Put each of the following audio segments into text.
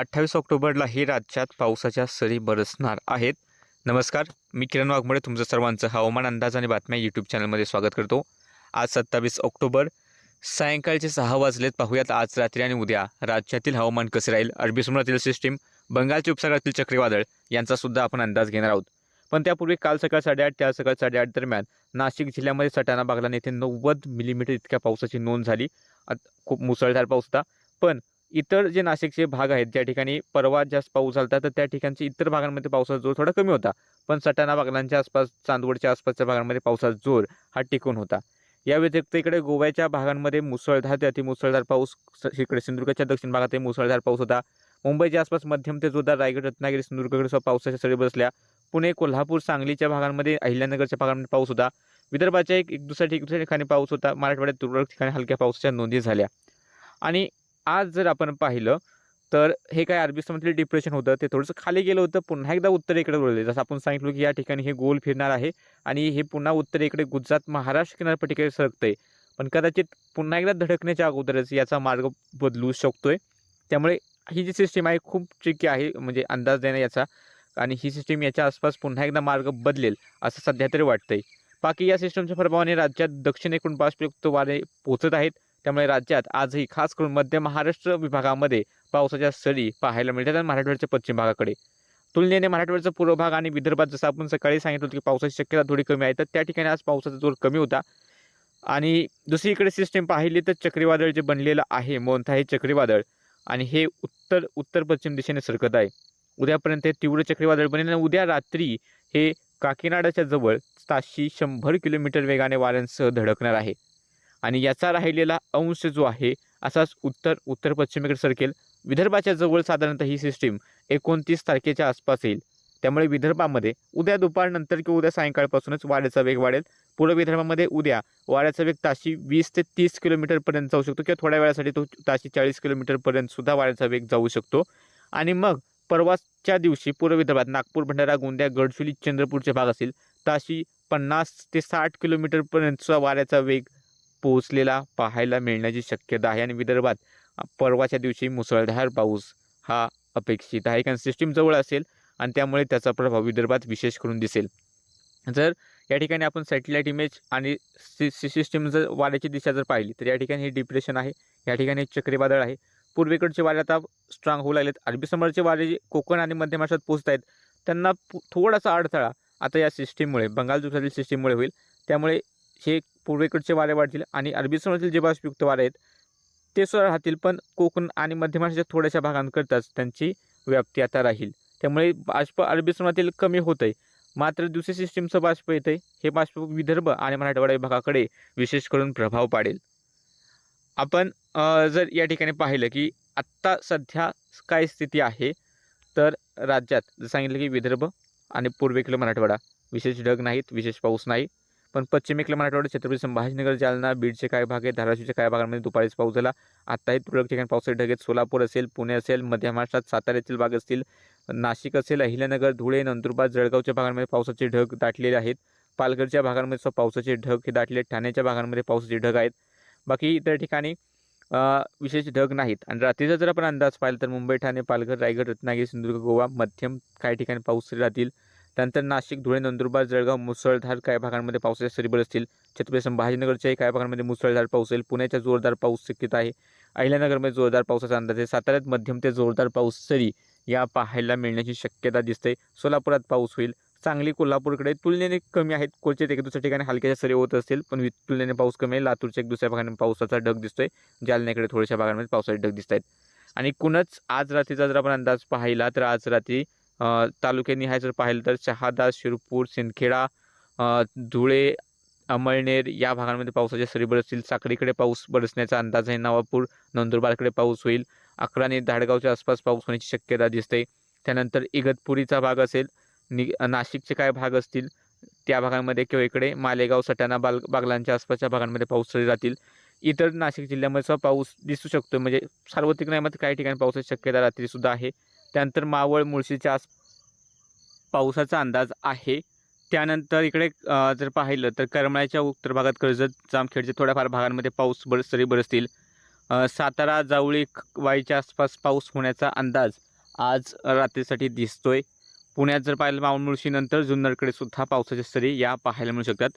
अठ्ठावीस ऑक्टोबरला हे राज्यात पावसाच्या सरी बरसणार आहेत. नमस्कार मी किरण वाघमोडे तुमचं सर्वांचं हवामान अंदाज आणि बातम्या यूट्यूब चॅनलमध्ये स्वागत करतो. आज सत्तावीस ऑक्टोबर सायंकाळचे सहा वाजलेत. पाहूयात आज रात्री आणि उद्या. राज्यातील हवामान कसे राहील? अरबी समुद्रातील सिस्टीम बंगालच्या उपसागरातील चक्रीवादळ यांचा सुद्धा आपण अंदाज घेणार आहोत. पण त्यापूर्वी काल सकाळ साडेआठ त्या सकाळ साडेआठ दरम्यान नाशिक जिल्ह्यामध्ये सटाणा बागलान येथे नव्वद मिलीमीटर इतक्या पावसाची नोंद झाली. खूप मुसळधार पाऊस होता. पण इतर जे नाशिकचे भाग आहेत ज्या ठिकाणी परवा जास्त पाऊस झाला तर त्या ठिकाणच्या इतर भागांमध्ये पावसाचा जोर थोडा कमी होता. पण सटाणा बागलांच्या आसपास चांदवडच्या आसपासच्या भागांमध्ये पावसाचा जोर हा टिकून होता. या व्यतिरिक्त इकडे गोव्याच्या भागांमध्ये मुसळधार ते अतिमुसळधार पाऊस इकडे सिंधुदुर्गच्या दक्षिण भागातही मुसळधार पाऊस होता. मुंबईच्या आसपास मध्यम ते जोरदार रायगड रत्नागिरी सिंधुदुर्गकडे सुद्धा पावसाच्या सरी बसल्या. पुणे कोल्हापूर सांगलीच्या भागांमध्ये अहिल्यानगरच्या भागांमध्ये पाऊस होता. विदर्भाच्या एक एक दुसऱ्या ठिक- दुसऱ्या ठिकाणी पाऊस होता. मराठवाड्यात तुरळक ठिकाणी हलक्या पावसाच्या नोंदी झाल्या. आणि आज जर आपण पाहिलं तर हे काय अरबी समुद्रातील डिप्रेशन होतं ते थोडंसं खाली गेलं होतं पुन्हा एकदा उत्तरेकडे वळले. जसं आपण सांगितलं की या ठिकाणी हे गोल फिरणार आहे आणि हे पुन्हा उत्तरेकडे गुजरात महाराष्ट्र किनारपट्टीकडे सरकतंय. पण कदाचित पुन्हा एकदा धडकण्याच्या अगोदरच याचा मार्ग बदलू शकतोय. त्यामुळे ही जी सिस्टीम आहे खूप ट्रिकी आहे म्हणजे अंदाज देणं याचा. आणि ही सिस्टीम याच्या आसपास पुन्हा एकदा मार्ग बदलेल असं सध्या तरी वाटतंय. बाकी या सिस्टमच्या प्रभावाने राज्यात दक्षिणेकडून बाष्पयुक्त वारे पोचत आहेत. त्यामुळे राज्यात आजही खास करून मध्य महाराष्ट्र विभागामध्ये पावसाच्या सरी पाहायला मिळतात आणि मराठवाड्याच्या पश्चिम भागाकडे. तुलनेने मराठवाड्याचा पूर्व भाग आणि विदर्भात जसं आपण सकाळी सांगितलं होतं की पावसाची शक्यता थोडी कमी आहे तर त्या ठिकाणी आज पावसाचा जोर कमी होता. आणि दुसरीकडे सिस्टीम पाहिली तर चक्रीवादळ जे बनलेलं आहे मोंथा हे चक्रीवादळ आणि हे उत्तर उत्तर पश्चिम दिशेने सरकत आहे. उद्यापर्यंत हे तीव्र चक्रीवादळ बनेल आणि उद्या रात्री हे काकीनाडाच्या जवळ ताशी शंभर किलोमीटर वेगाने वाऱ्यांसह धडकणार आहे. आणि याचा राहिलेला अंश जो आहे असाच उत्तर उत्तर पश्चिमेकडे सरकेल. विदर्भाच्या जवळ साधारणतः ही सिस्टीम एकोणतीस तारखेच्या आसपास येईल. त्यामुळे विदर्भामध्ये उद्या दुपारनंतर किंवा उद्या सायंकाळपासूनच वाऱ्याचा वेग वाढेल. पूर्व विदर्भामध्ये उद्या वाऱ्याचा वेग ताशी वीस ते तीस किलोमीटरपर्यंत जाऊ शकतो किंवा थोड्या वेळासाठी तो ताशी चाळीस किलोमीटरपर्यंत सुद्धा वाऱ्याचा वेग जाऊ शकतो. आणि मग परवाच्या दिवशी पूर्व विदर्भात नागपूर भंडारा गोंदिया गडचुली चंद्रपूरचे भाग असेल. ताशी पन्नास ते साठ किलोमीटरपर्यंतचा वाऱ्याचा वेग पोहोचलेला पाहायला मिळण्याची शक्यता आहे. आणि विदर्भात परवाच्या दिवशी मुसळधार पाऊस हा अपेक्षित आहे. कारण सिस्टीम जवळ असेल आणि त्यामुळे त्याचा प्रभाव विदर्भात विशेष करून दिसेल. जर या ठिकाणी आपण सॅटेलाईट इमेज आणि सि सि सिस्टीम जर वाऱ्याची दिशा जर पाहिली तर या ठिकाणी हे डिप्रेशन आहे. या ठिकाणी चक्रीवादळ आहे. पूर्वेकडचे वारे आता स्ट्रॉंग होऊ लागलेत. अरबी समोरचे वारे जे कोकण आणि मध्य महाराष्ट्रात पोहोचत आहेत त्यांना पु- थोडासा अडथळा आता या सिस्टीममुळे बंगाल दुसऱ्यातील सिस्टीममुळे होईल. त्यामुळे हे पूर्वेकडचे वारे वाढतील आणि अरबी समुद्रातील जे बाष्पयुक्त वारे आहेत ते सुद्धा राहतील पण कोकण आणि मध्य महाराष्ट्राच्या थोड्याशा भागांकरताच त्यांची व्याप्ती आता राहील. त्यामुळे बाष्प अरबी समुद्रातील कमी होत आहे मात्र दुसरी सिस्टीमचं बाष्प येतं आहे हे बाष्प विदर्भ आणि मराठवाडा विभागाकडे विशेष करून प्रभाव पाडेल. आपण जर या ठिकाणी पाहिलं की आत्ता सध्या काय स्थिती आहे तर राज्यात जर सांगितलं की विदर्भ आणि पूर्वेकडे मराठवाडा. विशेष ढग नाहीत विशेष पाऊस नाही. पण पश्चिमेकडे मराठवाडा छत्रपती संभाजीनगर जालना बीडचे काही भाग आहेत. धाराशिवच्या काही भागांमध्ये दुपारीच पाऊस झाला. आत्ताही तुरळक ठिकाणी पावसाचे ढग आहेत सोलापूर असेल पुणे असेल मध्य महाराष्ट्रात साताऱ्यातील भाग असतील नाशिक असेल अहिल्यानगर धुळे नंदुरबार जळगावच्या भागांमध्ये पावसाचे ढग दाटलेले आहेत. पालघरच्या भागांमध्ये सुद्धा पावसाचे ढग हे दाटले आहेत. ठाण्याच्या भागांमध्ये पावसाचे ढग आहेत. बाकी इतर ठिकाणी विशेष ढग नाहीत. आणि रात्रीचा जर आपण अंदाज पाहिला तर मुंबई ठाणे पालघर रायगड रत्नागिरी सिंधुदुर्ग गोवा मध्यम काही ठिकाणी पाऊस राहतील. त्यानंतर नाशिक धुळे नंदुरबार जळगाव मुसळधार काही भागांमध्ये पावसाच्या सरी असतील. छत्रपती संभाजीनगरच्याही काही भागांमध्ये मुसळधार पाऊस येईल. पुण्याच्या जोरदार पाऊस शक्यता आहे. अहिल्यानगरमध्ये जोरदार पावसाचा अंदाज आहे. साताऱ्यात मध्यम ते जोरदार पाऊस सरी या पाहायला मिळण्याची शक्यता दिसते. सोलापुरात पाऊस होईल. सांगली कोल्हापूरकडे तुलनेने कमी आहेत. क्वचित एक दुसऱ्या ठिकाणी हलक्याच्या सरी होत असतील पण तुलनेने पाऊस कमी आहे. लातूरच्या एक दुसऱ्या भागाने पावसाचा ढग दिसतोय. जालन्याकडे थोड्याशा भागांमध्ये पावसाचे ढग दिसत आहेत आणि कुणच आज रात्रीचा जर आपण अंदाज पाहिला तर आज रात्री तालुक्यांनी तालुक्यानिहाय जर पाहिलं तर शहादा शिरपूर सिंदखेडा धुळे अमळनेर या भागांमध्ये पावसाच्या सरी बरसतील. साखळीकडे पाऊस बरसण्याचा अंदाज आहे. नवापूर नंदुरबारकडे पाऊस होईल. अकराने धाडगावच्या आसपास पाऊस होण्याची शक्यता दिसते. त्यानंतर इगतपुरीचा भाग असेल. नि नाशिकचे काय भाग असतील? त्या भागांमध्ये किंवा इकडे मालेगाव सटाणा बाल बागलांच्या आसपासच्या भागांमध्ये पाऊस सरी राहतील. इतर नाशिक जिल्ह्यामध्ये सुद्धा पाऊस दिसू शकतो. म्हणजे सार्वत्रिक नाही मात्र काही ठिकाणी पावसाची शक्यता रात्रीसुद्धा आहे. त्यानंतर मावळ मुळशीच्या आस पावसाचा अंदाज आहे. त्यानंतर इकडे जर पाहिलं तर करमाळ्याच्या उत्तर भागात कर्जत जामखेडच्या थोड्याफार भागांमध्ये पाऊस बर सरी बरसतील. सातारा जावळी वाईच्या आसपास पाऊस होण्याचा अंदाज आज रात्रीसाठी दिसतोय. पुण्यात जर पाहिलं मावळ मुळशीनंतर जुन्नरकडे सुद्धा पावसाच्या सरी या पाहायला मिळू शकतात.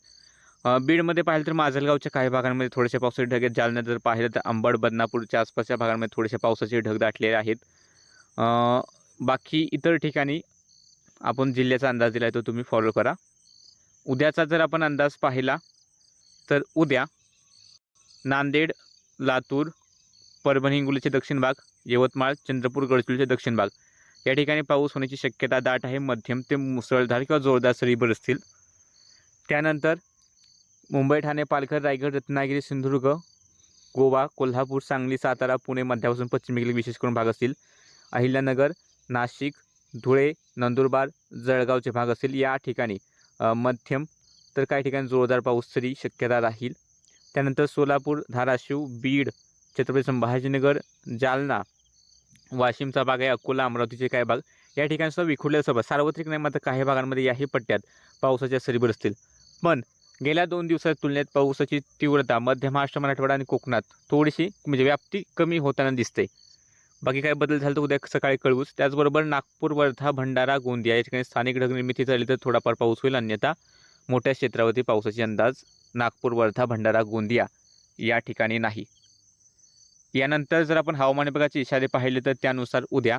बीडमध्ये पाहिलं तर माजलगावच्या काही भागांमध्ये थोडेसे पावसाचे ढग आहेत. जालन्यात जर पाहिलं तर अंबड बदनापूरच्या आसपासच्या भागांमध्ये थोडेसे पावसाचे ढग दाटलेले आहेत. बाकी इतर ठिकाणी आपण जिल्ह्याचा अंदाज दिला आहे तो तुम्ही फॉलो करा. उद्याचा जर आपण अंदाज पाहिला तर उद्या नांदेड लातूर परभणी हिंगोलीचे दक्षिण भाग यवतमाळ चंद्रपूर गडचिरोलीचे दक्षिण भाग या ठिकाणी पाऊस होण्याची शक्यता दाट आहे. मध्यम ते मुसळधार किंवा जोरदार सरी बरसतील. त्यानंतर मुंबई ठाणे पालघर रायगड रत्नागिरी सिंधुदुर्ग गोवा कोल्हापूर सांगली सातारा पुणे मध्यापासून पश्चिमेकडील विशेष करून भाग असतील. अहिल्यानगर नाशिक धुळे नंदुरबार जळगावचे भाग असेल या ठिकाणी. मध्यम तर काही ठिकाणी जोरदार पाऊस तरी शक्यता राहील. त्यानंतर सोलापूर धाराशिव बीड छत्रपती संभाजीनगर जालना वाशिमचा भाग आहे अकोला अमरावतीचे काही भाग. या ठिकाणी सुद्धा विखुरलेलं सभा. सार्वत्रिक नाही मात्र काही भागांमध्ये याही पट्ट्यात पावसाच्या सरी बरसतील. पण गेल्या दोन दिवसात तुलनेत पावसाची तीव्रता मध्य महाराष्ट्र मराठवाडा आणि कोकणात थोडीशी म्हणजे व्याप्ती कमी होताना दिसते. बाकी काय बदल झाला तर उद्या सकाळी कळवूच त्याचबरोबर नागपूर वर्धा भंडारा गोंदिया या ठिकाणी स्थानिक ढगनिर्मिती झाली तर थोडाफार पाऊस होईल. अन्यथा मोठ्या क्षेत्रावरती पावसाचे अंदाज नागपूर वर्धा भंडारा गोंदिया या ठिकाणी नाही. यानंतर जर आपण हवामान विभागाचे इशारे पाहिले तर त्यानुसार उद्या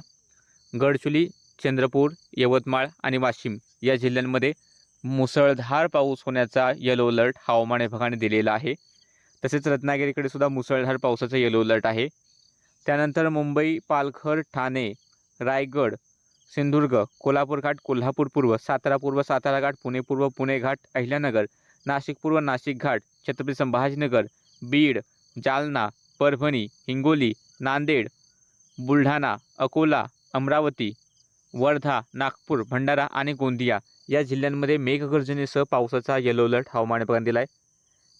गडचुली चंद्रपूर यवतमाळ आणि वाशिम या जिल्ह्यांमध्ये मुसळधार पाऊस होण्याचा येलो अलर्ट हवामान विभागाने दिलेला आहे. तसेच रत्नागिरीकडे सुद्धा मुसळधार पावसाचा येलो अलर्ट आहे. त्यानंतर मुंबई पालघर ठाणे रायगड सिंधुदुर्ग कोल्हापूर घाट कोल्हापूर पूर्व सातारा पूर्व सातारा घाट पुणे पूर्व पुणे घाट अहिल्यानगर नाशिक पूर्व नाशिक घाट छत्रपती संभाजीनगर बीड जालना परभणी हिंगोली नांदेड बुलढाणा अकोला अमरावती वर्धा नागपूर भंडारा आणि गोंदिया या जिल्ह्यांमध्ये मेघगर्जनेसह पावसाचा येलो अलर्ट हवामान विभागाने दिला आहे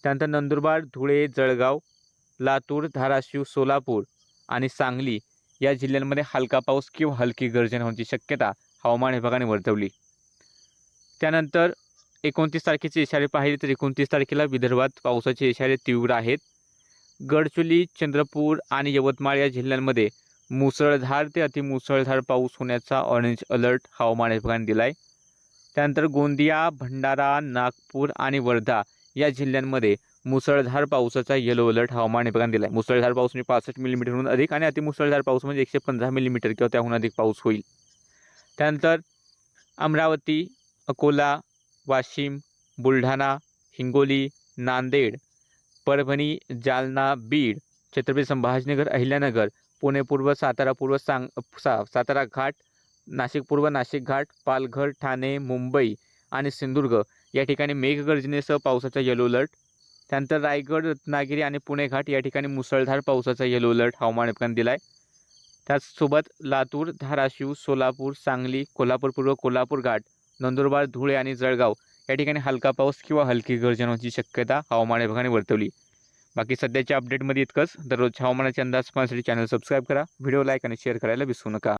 त्यानंतर नंदुरबार धुळे जळगाव लातूर धाराशिव सोलापूर आणि सांगली या जिल्ह्यांमध्ये हलका पाऊस किंवा हलकी गर्जना होण्याची शक्यता हवामान विभागाने वर्तवली. त्यानंतर एकोणतीस तारखेचे इशारे पाहिले तर एकोणतीस तारखेला विदर्भात पावसाचे इशारे तीव्र आहेत. गडचुली चंद्रपूर आणि यवतमाळ या जिल्ह्यांमध्ये मुसळधार ते अतिमुसळधार पाऊस होण्याचा ऑरेंज अलर्ट हवामान विभागाने दिला आहे त्यानंतर गोंदिया भंडारा नागपूर आणि वर्धा या जिल्ह्यांमध्ये मुसळधार पावसाचा येलो अलर्ट हवामान विभागाने दिला आहे मुसळधार पाऊस म्हणजे पासष्ट मिलीमीटरहून अधिक आणि अतिमुसळधार पाऊस म्हणजे एकशे पंधरा मिलीमीटर किंवा त्याहून अधिक पाऊस होईल. त्यानंतर अमरावती अकोला वाशिम बुलढाणा हिंगोली नांदेड परभणी जालना बीड छत्रपती संभाजीनगर अहिल्यानगर पुणे पूर्व सातारा पूर्व सांग सा सातारा घाट नाशिक पूर्व नाशिक घाट पालघर ठाणे मुंबई आणि सिंधुदुर्ग या ठिकाणी मेघगर्जनेसह पावसाचा येलो अलर्ट त्यानंतर रायगड रत्नागिरी आणि पुणे घाट या ठिकाणी मुसळधार पावसाचा येलो अलर्ट हवामान विभागाने दिला आहे त्याचसोबत लातूर धाराशिव सोलापूर सांगली कोल्हापूर पूर्व कोल्हापूर घाट नंदुरबार धुळे आणि जळगाव या ठिकाणी हलका पाऊस किंवा हलकी गर्जनाची शक्यता हवामान विभागाने वर्तवली. बाकी सध्याच्या अपडेटमध्ये इतकंच. दररोज हवामानाचे अंदाज पाहण्यासाठी चॅनल सबस्क्राईब करा. व्हिडिओ लाईक आणि शेअर करायला विसरू नका.